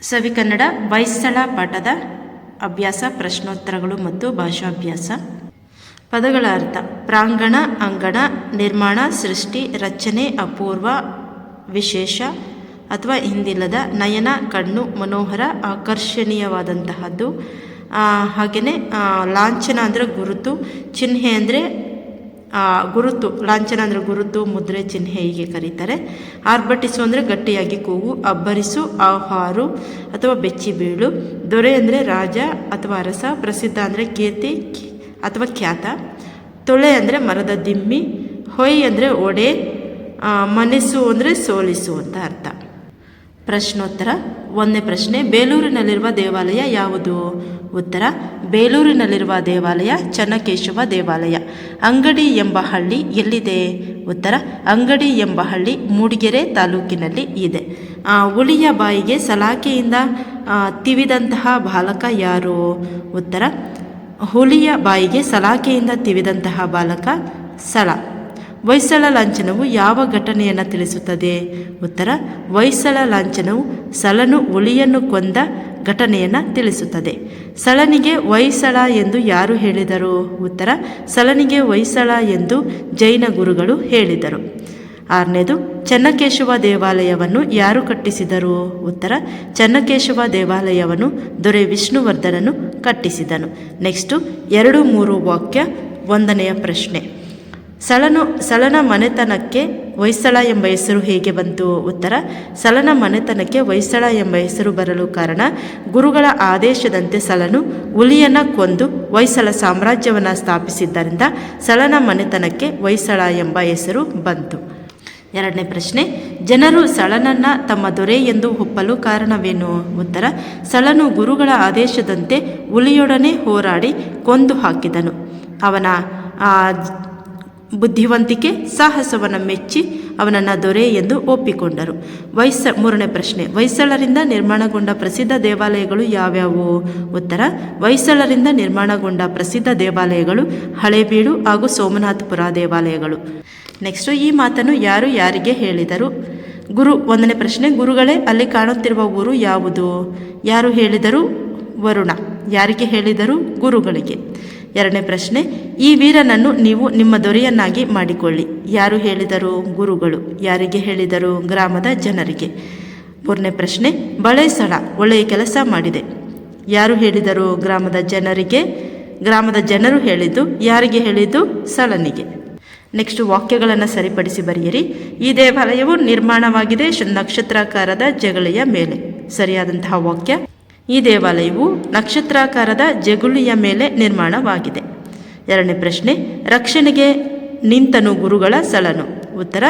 ಸವಿಕನ್ನಡ ವೈಸಳ ಪಾಠದ ಅಭ್ಯಾಸ, ಪ್ರಶ್ನೋತ್ತರಗಳು ಮತ್ತು ಭಾಷಾಭ್ಯಾಸ. ಪದಗಳ ಅರ್ಥ, ಪ್ರಾಂಗಣ, ಅಂಗಣ, ನಿರ್ಮಾಣ, ಸೃಷ್ಟಿ, ರಚನೆ, ಅಪೂರ್ವ, ವಿಶೇಷ ಅಥವಾ ಹಿಂದಿಲ್ಲದ, ನಯನ, ಕಣ್ಣು, ಮನೋಹರ, ಆಕರ್ಷಣೀಯವಾದಂತಹದ್ದು. ಹಾಗೆಯೇ ಲಾಂಛನ ಅಂದರೆ ಗುರುತು, ಚಿಹ್ನೆ ಅಂದರೆ ಗುರುತು, ಲಾಂಛನ ಅಂದರೆ ಗುರುತು, ಮುದ್ರೆ, ಚಿಹ್ನೆ ಹೀಗೆ ಕರೀತಾರೆ. ಆರ್ಭಟಿಸು ಅಂದರೆ ಗಟ್ಟಿಯಾಗಿ ಕೂಗು, ಅಬ್ಬರಿಸು ಆಹಾರು ಅಥವಾ ಬೆಚ್ಚಿ ಬೀಳು. ದೊರೆ ಅಂದರೆ ರಾಜ ಅಥವಾ ಅರಸ ಪ್ರಸಿದ್ಧ ಅಂದರೆ ಕೀರ್ತಿ ಅಥವಾ ಖ್ಯಾತ. ತೊಳೆ ಅಂದರೆ ಮರದ ದಿಮ್ಮಿ. ಹೊಯ್ ಅಂದರೆ ಒಡೆ ಮನಸ್ಸು ಅಂದರೆ ಸೋಲಿಸು ಅಂತ ಅರ್ಥ. ಪ್ರಶ್ನೋತ್ತರ. ಒಂದನೇ ಪ್ರಶ್ನೆ, ಬೇಲೂರಿನಲ್ಲಿರುವ ದೇವಾಲಯ ಯಾವುದು? ಉತ್ತರ, ಬೇಲೂರಿನಲ್ಲಿರುವ ದೇವಾಲಯ ಚನ್ನಕೇಶವ ದೇವಾಲಯ. ಅಂಗಡಿ ಎಂಬ ಹಳ್ಳಿ ಎಲ್ಲಿದೆ? ಉತ್ತರ, ಅಂಗಡಿ ಎಂಬ ಹಳ್ಳಿ ಮೂಡಿಗೆರೆ ತಾಲೂಕಿನಲ್ಲಿ ಇದೆ. ಹುಲಿಯ ಬಾಯಿಗೆ ಸಲಾಕೆಯಿಂದ ತಿವಿದಂತಹ ಬಾಲಕ ಯಾರು? ಉತ್ತರ ಹುಲಿಯ ಬಾಯಿಗೆ ಸಲಾಕೆಯಿಂದ ತಿವಿದಂತಹ ಬಾಲಕ ಸಳ. ಹೊಯ್ಸಳ ಲಾಂಛನವು ಯಾವ ಘಟನೆಯನ್ನು ತಿಳಿಸುತ್ತದೆ? ಉತ್ತರ ಹೊಯ್ಸಳ ಲಾಂಛನವು ಸಲನು ಹುಲಿಯನ್ನು ಕೊಂದ ಘಟನೆಯನ್ನು ತಿಳಿಸುತ್ತದೆ. ಸಳನಿಗೆ ಹೊಯ್ಸಳ ಎಂದು ಯಾರು ಹೇಳಿದರು? ಉತ್ತರ ಸಳನಿಗೆ ಹೊಯ್ಸಳ ಎಂದು ಜೈನ ಗುರುಗಳು ಹೇಳಿದರು. ಆರನೇದು, ಚನ್ನಕೇಶವ ದೇವಾಲಯವನ್ನು ಯಾರು ಕಟ್ಟಿಸಿದರು? ಉತ್ತರ, ಚನ್ನಕೇಶವ ದೇವಾಲಯವನ್ನು ದೊರೆ ವಿಷ್ಣುವರ್ಧನನು ಕಟ್ಟಿಸಿದನು. ನೆಕ್ಸ್ಟು, ಎರಡು ಮೂರು ವಾಕ್ಯ, ಒಂದನೆಯ ಪ್ರಶ್ನೆ. ಸಳನು ಸಳನ ಮನೆತನಕ್ಕೆ ಹೊಯ್ಸಳ ಎಂಬ ಹೆಸರು ಹೇಗೆ ಬಂತು? ಉತ್ತರ ಸಳನ ಮನೆತನಕ್ಕೆ ಹೊಯ್ಸಳ ಎಂಬ ಹೆಸರು ಬರಲು ಕಾರಣ ಗುರುಗಳ ಆದೇಶದಂತೆ ಸಳನು ಹುಲಿಯನ್ನು ಕೊಂದು ಹೊಯ್ಸಳ ಸಾಮ್ರಾಜ್ಯವನ್ನು ಸ್ಥಾಪಿಸಿದ್ದರಿಂದ ಸಳನ ಮನೆತನಕ್ಕೆ ಹೊಯ್ಸಳ ಎಂಬ ಹೆಸರು ಬಂತು. ಎರಡನೇ ಪ್ರಶ್ನೆ, ಜನರು ಸಳನನ್ನು ತಮ್ಮ ದೊರೆ ಎಂದು ಒಪ್ಪಲು ಕಾರಣವೇನು? ಉತ್ತರ ಸಳನು ಗುರುಗಳ ಆದೇಶದಂತೆ ಹುಲಿಯೊಡನೆ ಹೋರಾಡಿ ಕೊಂದು ಹಾಕಿದನು. ಅವನ ಬುದ್ಧಿವಂತಿಕೆ ಸಾಹಸವನ್ನು ಮೆಚ್ಚಿ ಅವನನ್ನು ದೊರೆ ಎಂದು ಒಪ್ಪಿಕೊಂಡರು. ವೈಸ ಮೂರನೇ ಪ್ರಶ್ನೆ ಹೊಯ್ಸಳರಿಂದ ನಿರ್ಮಾಣಗೊಂಡ ಪ್ರಸಿದ್ಧ ದೇವಾಲಯಗಳು ಯಾವ್ಯಾವು? ಉತ್ತರ ಹೊಯ್ಸಳರಿಂದ ನಿರ್ಮಾಣಗೊಂಡ ಪ್ರಸಿದ್ಧ ದೇವಾಲಯಗಳು ಹಳೇಬೀಡು ಹಾಗೂ ಸೋಮನಾಥಪುರ ದೇವಾಲಯಗಳು. ನೆಕ್ಸ್ಟು ಈ ಮಾತನ್ನು ಯಾರು ಯಾರಿಗೆ ಹೇಳಿದರು? ಗುರು, ಒಂದನೇ ಪ್ರಶ್ನೆ, ಗುರುಗಳೇ, ಅಲ್ಲಿ ಕಾಣುತ್ತಿರುವ ಊರು ಯಾವುದು? ಯಾರು ಹೇಳಿದರು? ವರುಣ. ಯಾರಿಗೆ ಹೇಳಿದರು? ಗುರುಗಳಿಗೆ. ಎರಡನೇ ಪ್ರಶ್ನೆ, ಈ ವೀರನನ್ನು ನೀವು ನಿಮ್ಮ ದೊರೆಯನ್ನಾಗಿ ಮಾಡಿಕೊಳ್ಳಿ. ಯಾರು ಹೇಳಿದರು? ಗುರುಗಳು. ಯಾರಿಗೆ ಹೇಳಿದರು? ಗ್ರಾಮದ ಜನರಿಗೆ. ಮೂರನೇ ಪ್ರಶ್ನೆ, ಬಳೆ ಒಳ್ಳೆಯ ಕೆಲಸ ಮಾಡಿದೆ. ಯಾರು ಹೇಳಿದರು? ಗ್ರಾಮದ ಜನರಿಗೆ. ಗ್ರಾಮದ ಜನರು ಹೇಳಿದ್ದು, ಯಾರಿಗೆ ಹೇಳಿದ್ದು? ಸಳನಿಗೆ. ನೆಕ್ಸ್ಟ್ ವಾಕ್ಯಗಳನ್ನು ಸರಿಪಡಿಸಿ ಬರೆಯಿರಿ. ಈ ದೇವಾಲಯವು ನಿರ್ಮಾಣವಾಗಿದೆ. ನಕ್ಷತ್ರಾಕಾರದ ಜಗಳಿಯ ಮೇಲೆ. ಸರಿಯಾದಂತಹ ವಾಕ್ಯ. ಈ ದೇವಾಲಯವು ನಕ್ಷತ್ರಾಕಾರದ ಜಗುಲಿಯ ಮೇಲೆ ನಿರ್ಮಾಣವಾಗಿದೆ. ಎರಡನೇ ಪ್ರಶ್ನೆ, ರಕ್ಷಣೆಗೆ ನಿಂತನು ಗುರುಗಳ ಸಳನು ಉತ್ತರ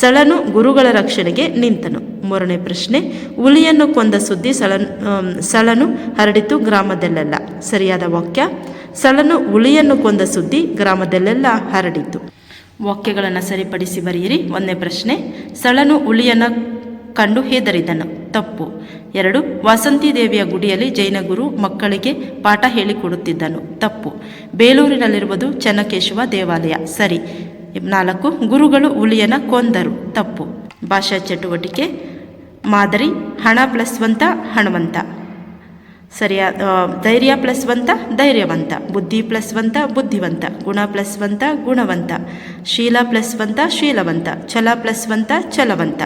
ಸಳನು ಗುರುಗಳ ರಕ್ಷಣೆಗೆ ನಿಂತನು. ಮೂರನೇ ಪ್ರಶ್ನೆ, ಹುಲಿಯನ್ನು ಕೊಂದ ಸುದ್ದಿ ಸಳನ್ ಸಳನು ಹರಡಿತು ಗ್ರಾಮದಲ್ಲೆಲ್ಲ. ಸರಿಯಾದ ವಾಕ್ಯ ಸಳನು ಹುಲಿಯನ್ನು ಕೊಂದ ಸುದ್ದಿ ಗ್ರಾಮದಲ್ಲೆಲ್ಲ ಹರಡಿತು. ವಾಕ್ಯಗಳನ್ನು ಸರಿಪಡಿಸಿ ಬರೆಯಿರಿ. ಒಂದನೇ ಪ್ರಶ್ನೆ ಸಳನು ಹುಲಿಯನ್ನು ಕಂಡು ಹೆದರಿದನು. ತಪ್ಪು. ಎರಡು, ವಾಸಂತಿ ದೇವಿಯ ಗುಡಿಯಲ್ಲಿ ಜೈನ ಗುರು ಮಕ್ಕಳಿಗೆ ಪಾಠ ಹೇಳಿಕೊಡುತ್ತಿದ್ದನು. ತಪ್ಪು. ಬೇಲೂರಿನಲ್ಲಿರುವುದು ಚನ್ನಕೇಶವ ದೇವಾಲಯ. ಸರಿ. ನಾಲ್ಕು, ಗುರುಗಳು ಹುಲಿಯನ ಕೊಂದರು. ತಪ್ಪು. ಭಾಷಾ ಚಟುವಟಿಕೆ. ಮಾದರಿ, ಹಣ ಪ್ಲಸ್ವಂತ ಹಣವಂತ. ಸರಿಯಾದ ಧೈರ್ಯ ಪ್ಲಸ್ವಂತ ಧೈರ್ಯವಂತ. ಬುದ್ಧಿ ಪ್ಲಸ್ವಂತ ಬುದ್ಧಿವಂತ. ಗುಣ ಪ್ಲಸ್ವಂತ ಗುಣವಂತ. ಶೀಲ ಪ್ಲಸ್ವಂತ ಶೀಲವಂತ. ಛಲ ಪ್ಲಸ್ವಂತ ಛಲವಂತ.